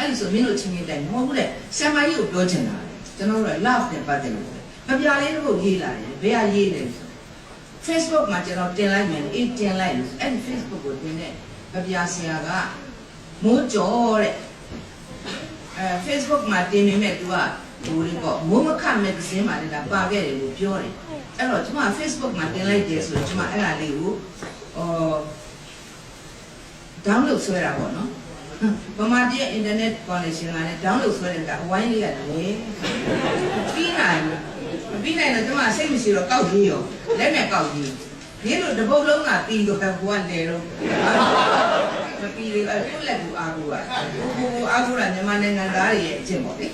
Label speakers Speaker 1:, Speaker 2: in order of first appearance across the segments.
Speaker 1: အဲ့လိုဆိုမင်းတို့ချင်းချင်းတိုင်မဟုတ်ဘူးလေဆရာမကြီးကိုပြောချင်တာလေကျွန်တော်တို့က love နဲ့ပတ်သက်လို့မပြလေးတို့ရေးလာတယ်ဘယ်ကရေးလဲဆို Facebook မှာကျွန်တော်တင်လိုက်မယ်အေးတင်လိုက်လို့အဲ့ဒီ Facebook ကိုတင်တဲ့မပြဆရာကမိုးကြောတဲ့အဲ Facebook မှာတင်နေမဲ့ तू ကဟိုလေးပေါ့မိုးမခမက်ဇင်းမှာလည်းဒါပါခဲ့တယ်လို့ပြောတယ်အဲ့တော့ကျွန်မ Facebook မှာတင်လိုက်တယ်ဆိုတော့ကျွန်မအဲ့ဒါလေးကိုအော် download ဆွဲတာပေါ့နော် ဗမာပြည် internet connection ကလည်း download ဆွဲတယ်ကအဝိုင်းလေးရတယ်ပြီးနိုင်ပြီးနိုင်တော့ကျွန်မစိတ်မရှိတော့ကောက်ကြီးရောလက်နဲ့ကောက်ကြီးဒီလိုတပုတ်လုံးကပြီးတော့ဟိုကလေတော့မပြီးလေအဲ့ကိုလက်ကူအားကိုကကိုအားကိုကမြန်မာနိုင်ငံသားတွေရဲ့အကျင့်ပေါ့လေ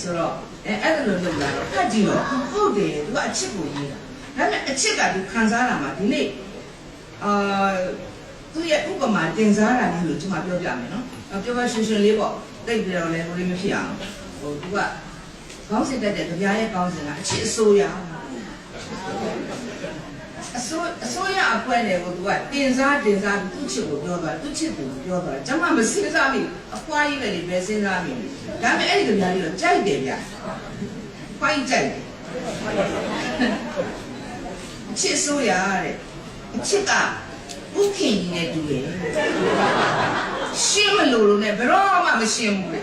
Speaker 1: ဆိုတော့အဲအဲ့လိုလုပ်လာတော့ဖတ်ကြည့်တော့ဟုတ်တယ်သူကအချစ်ကိုရေးတာဒါပေမဲ့အချက်ကသူခံစားတာမှာဒီနေ့အာ သူရဲ့ဥပမာတင်စားတာလေးလို့ကျွန်မပြောပြမယ်နော်။ပြောပါရှင်ရှင်လေးပေါ့။တိတ်ပြီးတော့လည်းဘယ်လိုမဖြစ်အောင်။ဟိုသူကခေါင်းစဉ်တက်တဲ့ကြပြားရဲ့ခေါင်းစဉ်ကအချစ်အစိုးရအစိုးအစိုးရအဖွဲ့နဲ့ကိုသူကတင်စားတင်စားပြီးသူ့ချစ်ကိုပြောသွားသူ့ချစ်ကိုပြောသွားကျွန်မမစဉ်းစားမိအဖွားကြီးလည်းပဲစဉ်းစားမိဒါပေမဲ့အဲ့ဒီကြပြားလေးတော့ကြိုက်တယ်ဗျ။ဖွားကြီးကြိုက်တယ်အချစ်အစိုးရတဲ့အချစ်က ဥခင်ကြီးနဲ့တူတယ်ရှင်းမလို့လို့နဲ့ဘယ်တော့မှမရှင်းဘူးလေ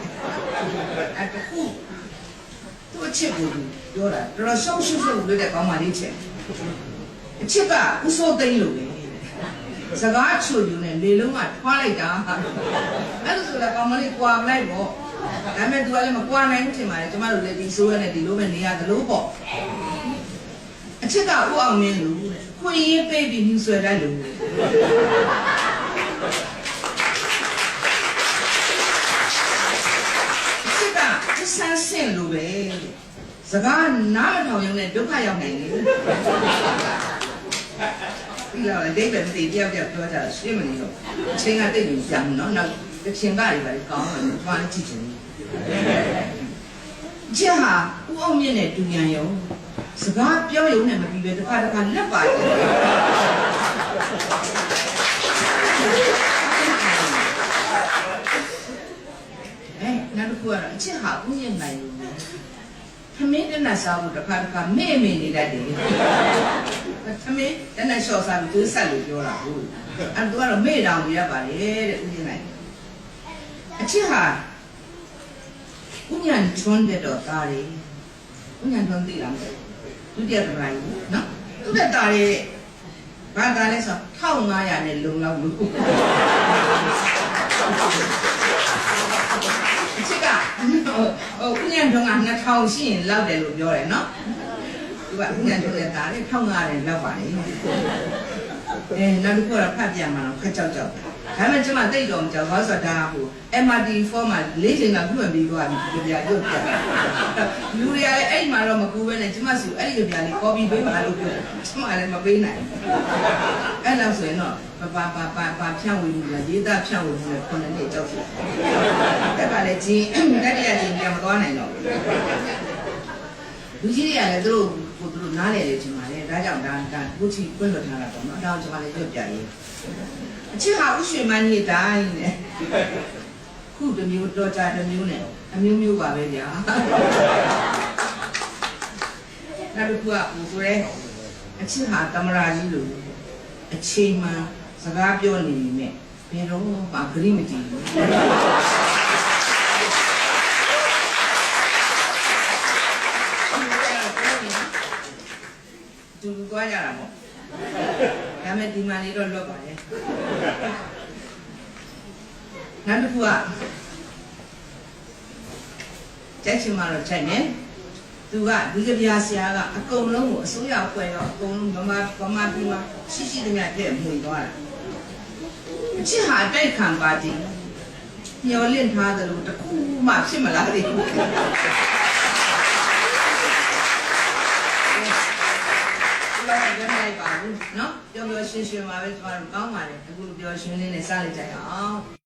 Speaker 1: အဲ့တခုသူ့အချစ်ကိုသူပြောတာတော်တော်ရှုံးရှုံးရှုံးလို့တဲ့ကောင်းပါလေးချက်အချစ်ကဥစိုးသိန်းလို့ပဲစကားချွတ်ယူနေလေလုံးကထွားလိုက်တာအဲ့လိုဆိုတော့ကောင်းမလေးကွာမလိုက်ပေါ့ဒါပေမဲ့သူကလည်းမကွာနိုင်ဘူးထင်ပါတယ်ကျမတို့လည်းဒီဆိုးရနဲ့ဒီလိုပဲနေရတယ်လို့ပေါ့အ ချစ်ကဥအောင်မင်းလို့ခွေရေးပေးပြီးညှူဆွဲတတ်လို့စစ်ကဆန်းဆင့်လိုပဲစကားနားမထောင်ရုံနဲ့ဒုက္ခရောက်နိုင်တယ်ပြီးတော့အတိတ်ပဲမသိတယောက်တယောက်ပြောကြတာရှင်းမနေတော့အချိန်ကတိတ်ပြီးပြန်နော်နောက်တစ်ချိန်ကတွေပဲကောင်းတယ်ဘာလဲကြည့်ချင်ကြည့်ဟာဦးအောင်မြင့်နဲ့တူညာရုံ စကားပြောရုံနဲ့မပြီးပဲတစ်ခါတစ်ခါလက်ပါတယ်အဲနောက်တစ်ခုကတော့အချစ်ဟာဦးမြင့်နိုင်လို့ခမင်းတနတ်စားဖို့တစ်ခါတစ်ခါမဲ့မဲ့နေတတ်တယ်ခမင်းတနတ်လျှော့စားပြီးသူဆက်လို့ပြောတာဟုတ်အဲ့သူကတော့မဲ့တောင်ပြရပါလေတဲ့ဦးမြင့်နိုင်အချစ်ဟာဦးညံထွန်းတဲ့တော့သားတယ်ဦးညံထွန်းသိလားမသိဘူး ဒုတိယသမารကြီးနော်သူကတားတယ်ဘာသားလဲဆို1500နဲ့လုံလောက်လို့အချစ်ကဟိုဦးညံတုံးက2000ရှိရင်လောက်တယ်လို့ပြောတယ်နော်သူကဦးညံတုံးလည်းဒါနဲ့1500လောက်ပါလေအဲနောက်တစ်ခုကတော့ဖတ်ပြမှာတော့ခက်ကြောက်ကြောက် ဒါပေမဲ့ကျွန်မသိတော့မကြောက်ဘာလို့ဆိုတော့ဒါဟို MRT4 မှာလေးချိန်ကခုမှပြီးသွားပြီကြပြရုပ်ပြလူတွေကလည်းအဲ့မှာတော့မကူဘဲနဲ့ကျွန်မစီအဲ့ဒီကြပြလေး copy ပေးပါလို့ပြောကျွန်မလည်းမပေးနိုင်အဲ့လောက်ဆိုရင်တော့ပါပါပါပါဖြန့်ဝေမှုလားရေးသားဖြန့်ဝေမှုလားခုနှစ်နှစ်ကြောက်ပြီအဲ့ပါလေဂျင်းတတိယဂျင်းပြန်မသွားနိုင်တော့လူကြီးတွေကလည်းသူတို့ကိုသူတို့နားလေလေချင်ပါတယ်ဒါကြောင့်ဒါဒါခုချီပြွတ်လွတ်ထားတာပေါ့နော်ဒါကြောင့်ကျွန်မလည်းရွတ်ပြရေး အချစ်ဟာဥရွှေမန်းကြီးတိုင်းနဲ့ခုတစ်မျိုးတော့ကြတစ်မျိုးနဲ့အမျိုးမျိုးပါပဲဗျာနောက်တစ်ခုကဟိုဆိုရဲအချစ်ဟာတမရာကြီးလို့အချိန်မှစကားပြောနေနေနဲ့ဘယ်တော့မှဂရိမတည်ဘူးသူသွားကြတာပေါ့ ဒါမဲ့ဒီမှာနေတော့လွတ်ပါလေနောက်တစ်ခုကကြိုက်ချင်မှတော့ကြိုက်မယ်သူကဒီကဗျာဆရာကအကုန်လုံးကိုအစိုးရအဖွဲ့ရောအကုန်လုံးဗမာဗမာပြည်မှာရှိရှိသမျှတဲ့မှုသွားတာအချစ်ဟာအတိုက်ခံပါတီမျောလင့်ထားတယ်လို့တခုမှဖြစ်မလားသေးဘူး လောက်ရနိုင်ပါဘူးเนาะပျော်ပျော်ရွှင်ရွှင်ပါပဲကျမတို့ကောင်းပါတယ်အခုလိုပျော်ရွှင်လေးနဲ့စလိုက်ကြရအောင်